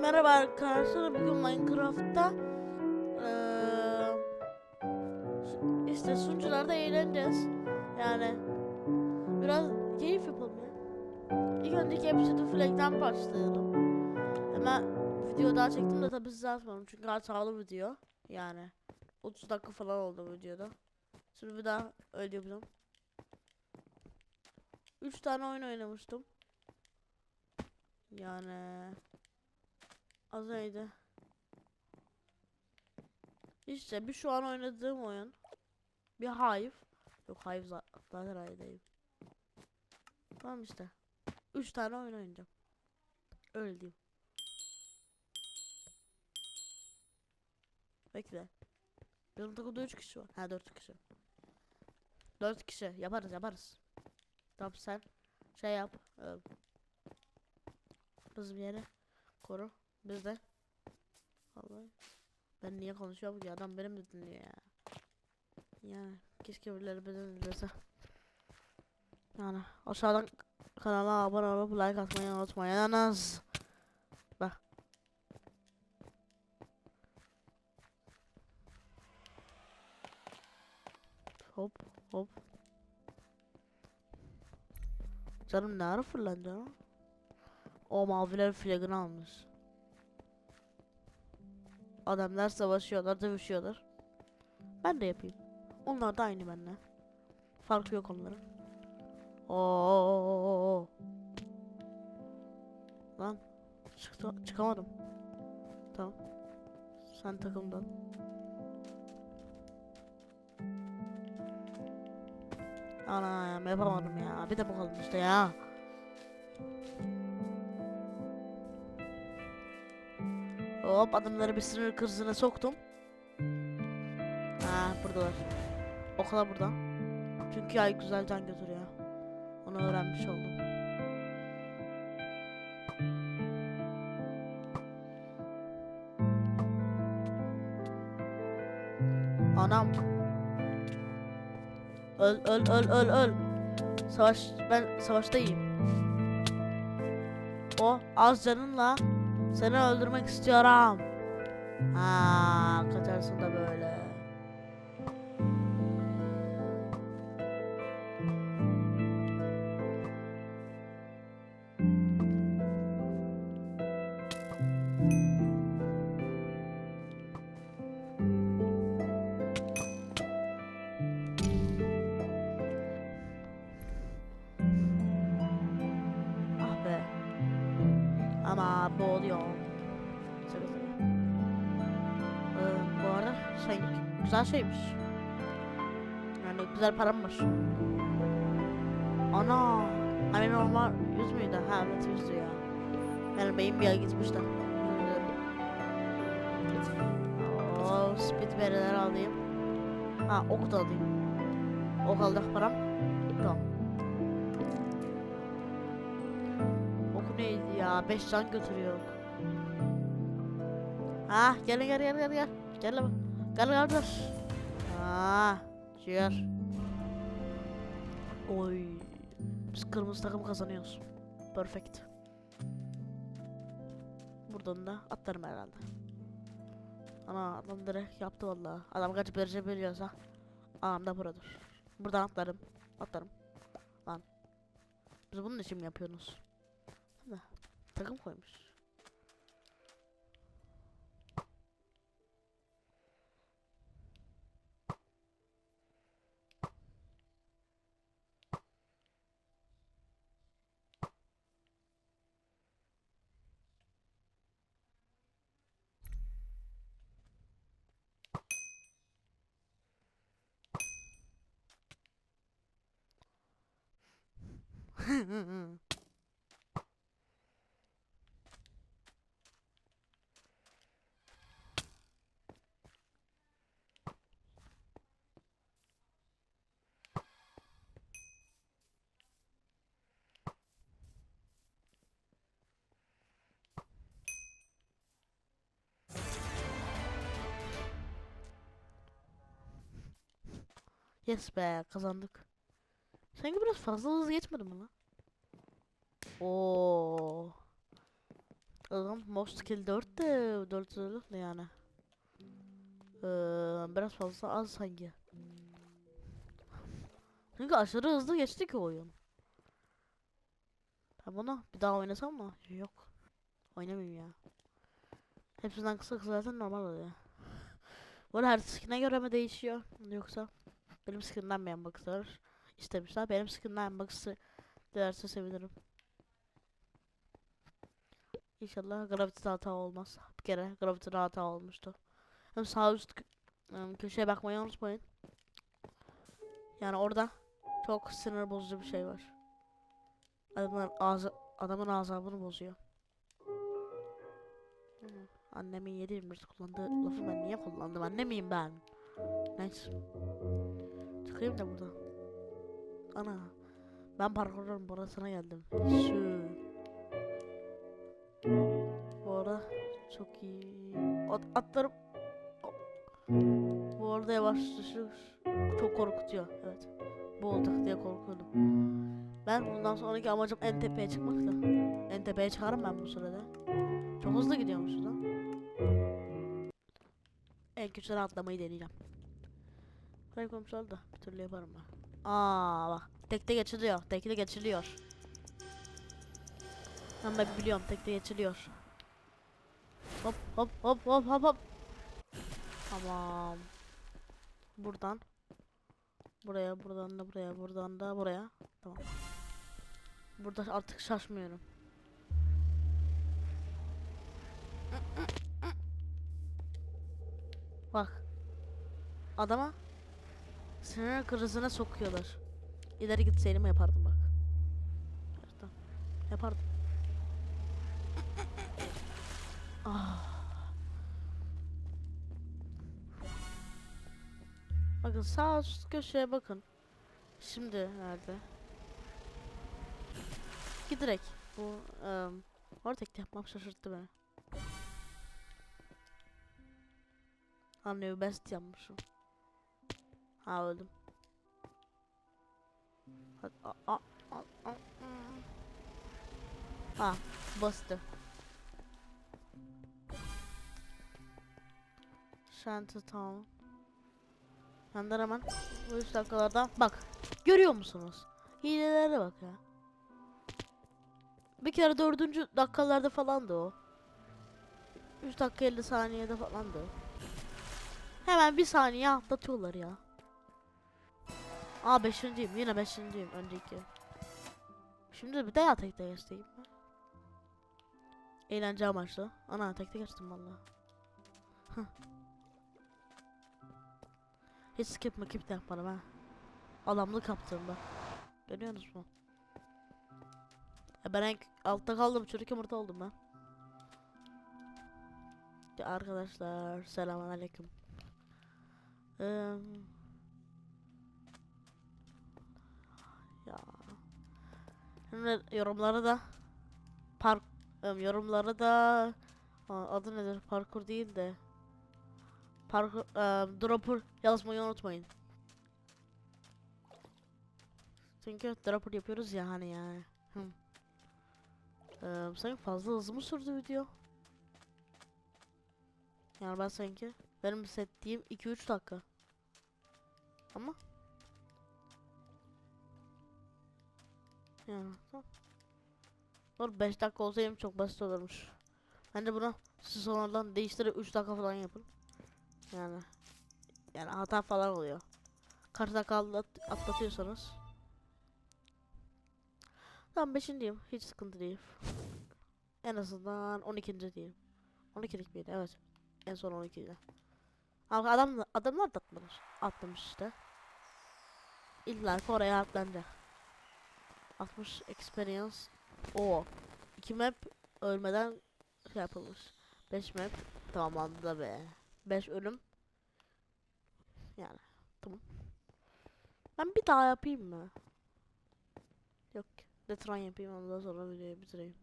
Merhaba arkadaşlar. Bugün Minecraft'ta eee işte sunucularda eğleneceğiz. Yani biraz keyif yapalım ya. İlk önce Capture the Flag'den başlayalım. Hemen video daha çektim de tabii size atmadım çünkü hatalı video. Yani 30 dakika falan oldu videoda. Şimdi bir daha öyle yapacağım. 3 tane oyun oynamıştım. Yani Az neydi? İşte bir şu an oynadığım oyun. Bir Hive. Yok Hive za- zaten Hive'deyim. Tamam işte. Üç tane oyun oynayacağım. Öyle diyeyim. Bekle. Benim takımda üç kişi var. Ha dört kişi. Dört kişi. Yaparız yaparız. Tamam sen şey yap. Ee, bizim yeri koru. Biz de. Vallahi. Ben niye konuşuyorum ki adam benim de dinliyor ya. Yani keşke birileri beni dinlese. Yani aşağıdan kanala abone olup like atmayı unutmayınız. Bak. Hop hop. Canım ne ara fırlandı ha? O maviler flagını almış. Adamlar savaşıyorlar, dövüşüyorlar. Ben de yapayım. Onlar da aynı benimle. Farkı yok onların. Oo. Lan çıktı, çıkamadım. Tamam. Sen takımdan. Anam yapamadım ya. Bir de bu kaldı işte ya. Hop adamları bir sınır krizine soktum. Ha buradalar. O kadar burada. Çünkü ay güzel can götürüyor. Onu öğrenmiş oldum. Anam. Öl öl öl öl öl. Savaş ben savaştayım. O az canınla seni öldürmek istiyorum. Ha, kaçarsın da böyle. Şeymiş. Yani güzel param var. Ana. Hani normal 100 müydü? Ha evet 100'dü ya. Yani beyin bir ay gitmiş de. Oo, speed veriler alayım. Ha ok da alayım. Ok aldık param. Tamam. Oku neydi ya? 5 can götürüyor. Ha gel gel gel gel gel. Gel lan. Gel kardeş. Ha ciğer. Oy. Biz kırmızı takım kazanıyoruz. Perfect. Buradan da atlarım herhalde. Ana adam direkt yaptı vallahi. Adam kaç derece biliyorsa. Adam da buradır. Buradan atlarım. Atlarım. Lan. Biz bunun için mi yapıyorsunuz? Takım koymuş. Yes be kazandık. Sanki biraz fazla hızlı geçmedi mi lan? Oo. Oğlum most kill 4 de 4 zırhlı ne yani. Ee, biraz fazla az sanki. Çünkü aşırı hızlı geçti ki oyun. Ben bunu bir daha oynasam mı? Yok. Oynamayayım ya. Hepsinden kısa kısa zaten normal oluyor. Bu her skin'e göre mi değişiyor? Yoksa benim yapmak ister? istemişler. Benim yapmak iste dilerse sevinirim. İnşallah Gravity'de hata olmaz. Bir kere Gravity'de hata olmuştu. Hem sağ üst kö- köşeye bakmayı unutmayın. Yani orada çok sinir bozucu bir şey var. Adamın ağzı adamın azabını bozuyor. Annemin 7 kullandığı lafı ben niye kullandım? Anne miyim ben? Neyse. Çıkayım da buradan. Ana. Ben parkurun burasına geldim. Şu. Bu arada çok iyi. At, atlarım. Bu arada yavaş çok korkutuyor. Evet. Bu olacak diye korkuyordum. Ben bundan sonraki amacım en tepeye çıkmaktı. En tepeye çıkarım ben bu sürede. Çok hızlı gidiyormuşuz lan. En küçüğüne atlamayı deneyeceğim. Burayı komşular da bir türlü yaparım ben. Aa bak. Tekte geçiliyor. Tekte geçiliyor. Ben ben biliyorum tekte geçiliyor. Hop hop hop hop hop hop. Tamam. Buradan. Buraya, buradan da buraya, buradan da buraya. Tamam. Burada artık şaşmıyorum. Bak. Adama sinir krizine sokuyorlar. İleri gitseydim yapardım bak. Tamam. Yapardım. Ah. Bakın sağ üst köşeye bakın. Şimdi nerede? Giderek bu um, orada tek yapmam şaşırttı beni. Anne best yapmışım. Ha öldüm. Hadi, a, a, a, a, a. Ha bastı. Shanty Town. Yandan hemen bu 3 dakikalarda bak görüyor musunuz? Hilelere bak ya. Bir kere dördüncü dakikalarda falandı o. 3 dakika 50 saniyede falandı. Hemen bir saniye atlatıyorlar ya. Aa beşinciyim yine beşinciyim önceki. Şimdi bir daha tekte geçtim. Eğlence amaçlı. Ana tekte geçtim valla. Hiç skip makip de yapmadım ha. Adamlık kaptığımda. Görüyorsunuz mu? Ben en altta kaldım çocuk yumurta oldum ben. Arkadaşlar selamünaleyküm. Ee, Şimdi yorumlara da park em, yorumlara da adı nedir? Parkur değil de parkur em, dropper yazmayı unutmayın. Çünkü dropper yapıyoruz ya hani yani. Hı. Ee, sanki fazla hızlı mı sürdü video? Yani ben sanki benim settiğim 2-3 dakika. Ama tamam. Doğru 5 dakika olsaydım çok basit olurmuş. Bence bunu siz sonradan değiştirip 3 dakika falan yapın. Yani yani hata falan oluyor. Kaç dakika atlat atlatıyorsanız. Tamam 5.yim. Hiç sıkıntı değil. En azından 12. diyeyim. 12'lik miydi? Evet. En son 12'de. Ama adam adamlar da atlamış. Atlamış işte. İlla oraya atlanacak. 60 experience. O. 2 map ölmeden şey yapılmış. 5 map tamamlandı be. 5 ölüm. Yani tamam. Ben bir daha yapayım mı? Yok. Detran yapayım ondan sonra videoyu bitireyim.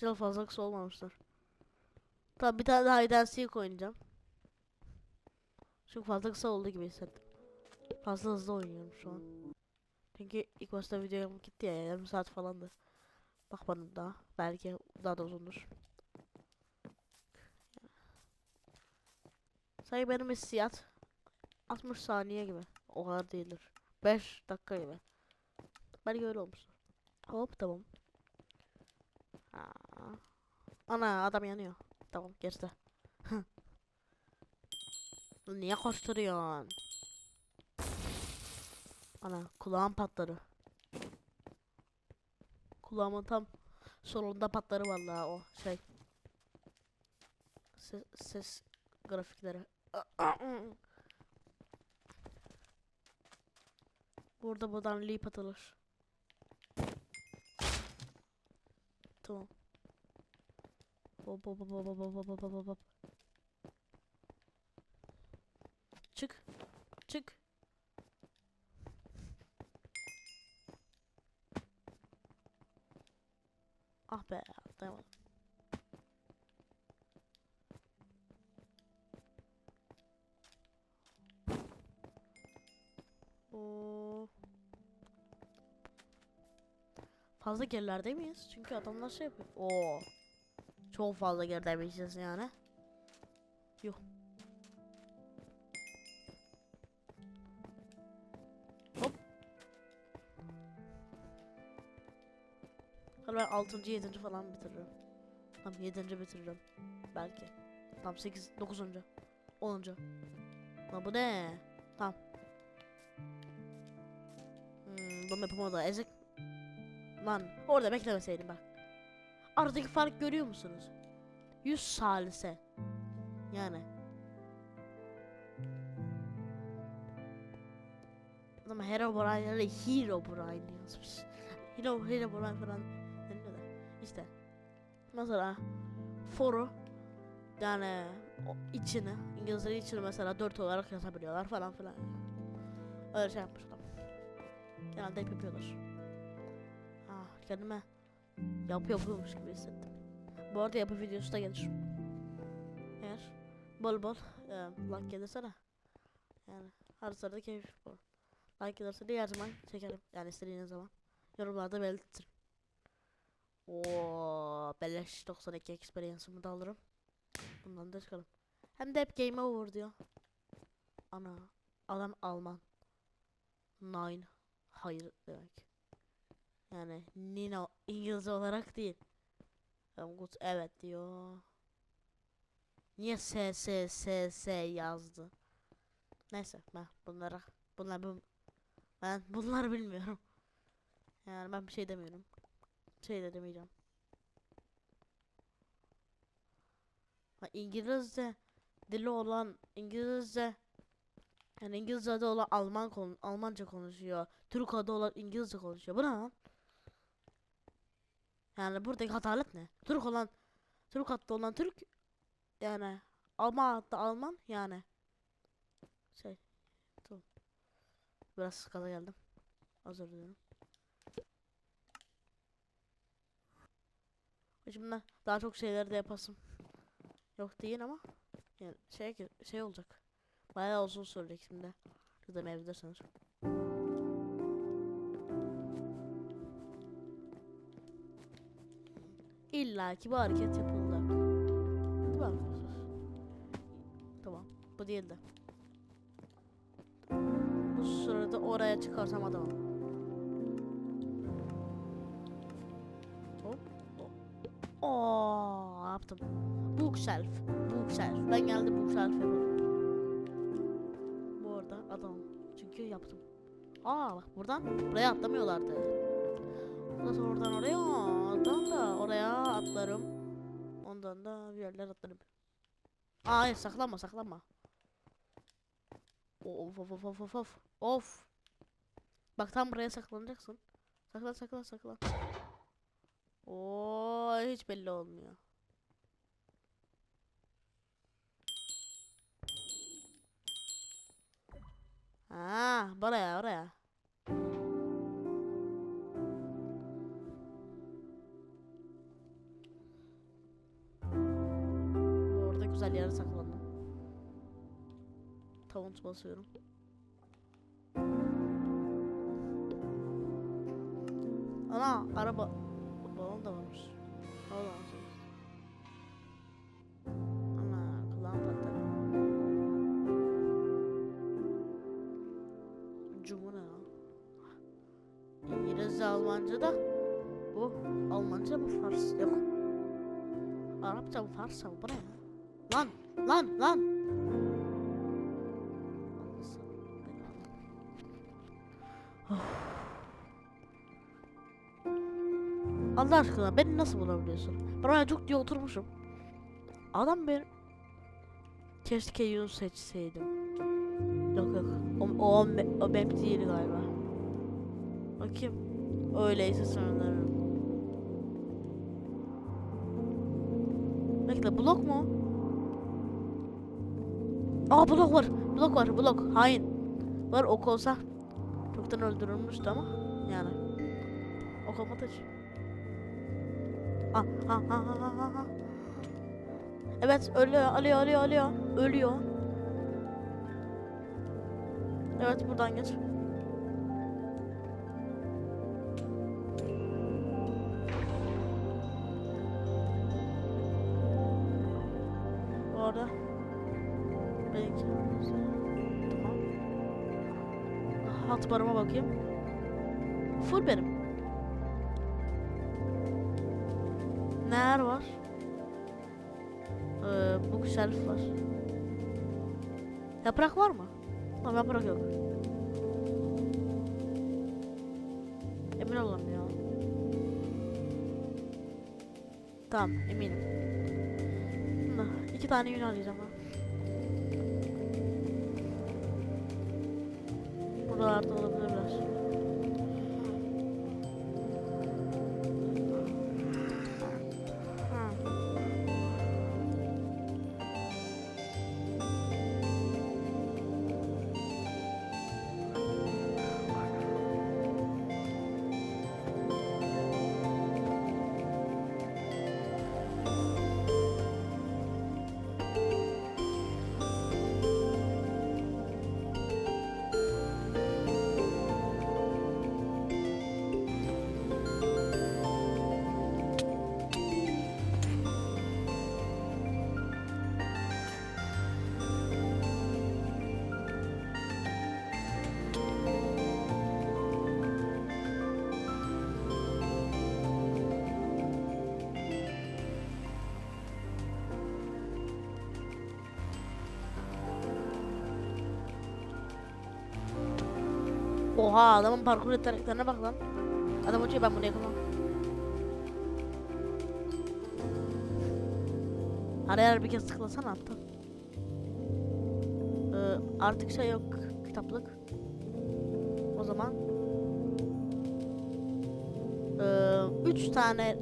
Çok fazla kısa olmamışlar. Tamam bir tane daha hide oynayacağım. Çok fazla kısa oldu gibi hissettim. Fazla hızlı oynuyorum şu an. Çünkü ilk başta videom gitti ya yarım saat falandı. Bak bana daha. Belki daha da uzundur. Say benim hissiyat 60 saniye gibi. O kadar değildir. 5 dakika gibi. Belki öyle olmuştur. Hop tamam. Aa. Ana adam yanıyor. Tamam geçti. Niye koşturuyorsun? Ana kulağım patladı. Kulağımın tam solunda patları vallahi o şey. Ses, ses grafikleri. Burada buradan leap atılır. Tamam. Hop hop hop hop hop hop hop hop hop Ah be atlayamadım. Oo. Fazla gerilerde miyiz? Çünkü adamlar şey yapıyor. Oo. Çok fazla geridemişiz yani. Yuh. Ben 6. 7. falan bitiririm. Tam 7. bitiririm. Belki. Tam 8. 9. 10. Lan bu ne? Tamam. Hmm, bu map'ıma da ezik. Lan orada beklemeseydim bak. Aradaki fark görüyor musunuz? 100 salise. Yani. Ama Herobrine ya da Herobrine yazmış. Hero, Herobrine falan deniyor da. İşte. Mesela foru yani içini İngilizce içini mesela 4 olarak yazabiliyorlar falan filan. Öyle şey yapmış adam. Genelde hep yapıyorlar. Ah kendime yapı yapıyormuş gibi hissettim. Bu arada yapı videosu da gelir. Eğer bol bol e, like gelirse de yani her sırada keyif bu. Like gelirse de her zaman çekerim. Yani istediğiniz zaman. Yorumlarda belirtirim. Oo, beleş 92 experience'ımı da alırım. Bundan da çıkalım. Hem de hep game over diyor. Ana adam Alman. Nine. Hayır demek. Yani Nino İngilizce olarak değil. Good. Evet diyor. Niye S S S S yazdı? Neyse ben bunlara bunlar bu ben bunları bilmiyorum. Yani ben bir şey demiyorum. Bir şey de demeyeceğim. Ha, İngilizce dili olan İngilizce yani İngilizce'de olan Alman kon Almanca konuşuyor. Türk adı olan İngilizce konuşuyor. Bu ne lan? Yani buradaki hatalet ne? Türk olan Türk adlı olan Türk yani Alman adlı Alman yani şey tamam. Biraz skala geldim. Özür dilerim. Şimdi daha çok şeyler de yapasım. Yok değil ama yani şey şey olacak. Bayağı uzun sürecek şimdi. İzlemeyebilirsiniz. İlla ki bir hareket yapılacak. Değil mi arkadaşlar? Tamam. Bu değildi. Bu sırada oraya çıkarsam adamım. Oo, yaptım. Bookshelf. Bookshelf. Ben geldim bookshelf yapalım. Bu arada adam. Çünkü yaptım. Aa bak buradan buraya atlamıyorlardı. Ondan sonra oradan oraya, oradan da oraya atlarım. Ondan da bir yerler atlarım. Aa, hayır saklanma saklanma. Of of of of of of. Of. Bak tam buraya saklanacaksın. Saklan saklan saklan. Oo hiç belli olmuyor. Ha, buraya oraya. Orada güzel yere saklandım. Taunt basıyorum. Ana araba balon Allah'ım Ana kulağım patladı. Cumhur'a. Almanca da bu Almanca mı Fars yok. Arapça mı Farsça mı bu? Lan lan lan. Allah aşkına beni nasıl bulabiliyorsun? Buraya çok diye oturmuşum. Adam ben keşke Yunus seçseydim. Yok yok. O, o, o, map değil galiba. Bakayım. Öyleyse sanırım. Bekle blok mu? Aa blok var. Blok var. Blok. Hain. Var ok olsa çoktan öldürülmüştü ama yani. Ok olmadığı Ah, ah, ah. Evet ölüyor, alıyor, alıyor, alıyor. Ölüyor. Evet buradan geç. Bu arada benimki tamam. Hat barıma bakayım. Full benim. Neler var? Ee, bookshelf var. Yaprak var mı? Tamam yaprak yok. Emin olamıyorum. Tamam eminim. Hı, iki tane yün arayacağım ha. Buralarda olabilirler. Oha adamın parkur yeteneklerine bak lan. Adam uçuyor ben bunu yakamam. Her yer bir kez tıklasana aptal. Ee, artık şey yok kitaplık. O zaman ee, üç tane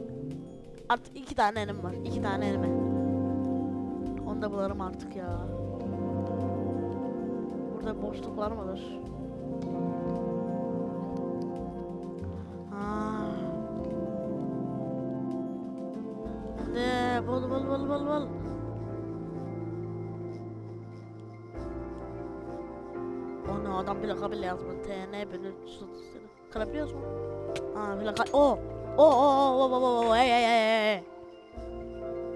artık iki tane elim var. iki tane elime. Onu da bularım artık ya. Burada boşluk var mıdır? 1330 Kırabiliyoruz mu? Aa plaka. O. O o o o o o hey hey hey.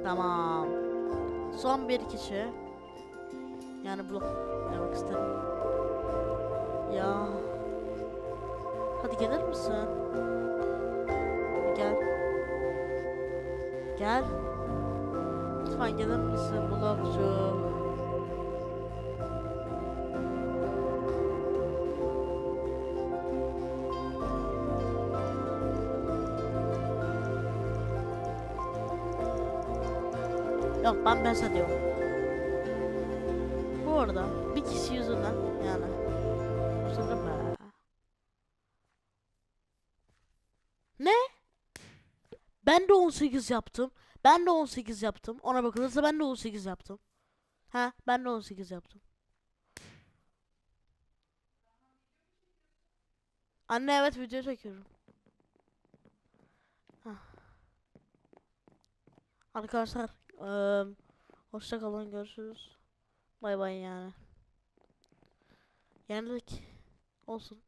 Tamam. Son bir kişi. Yani blok demek istedim. Ya. Hadi gelir misin? Gel. Gel. Lütfen gelir misin blokçu? Pes ediyorum. Bu arada bir kişi yüzünden yani. Üzüldüm be. Ne? Ben de 18 yaptım. Ben de 18 yaptım. Ona bakılırsa ben de 18 yaptım. Ha, ben de 18 yaptım. Anne evet video çekiyorum. Hah. Arkadaşlar, eee hoşça kalın görüşürüz. Bay bay yani. Yenildik. Olsun.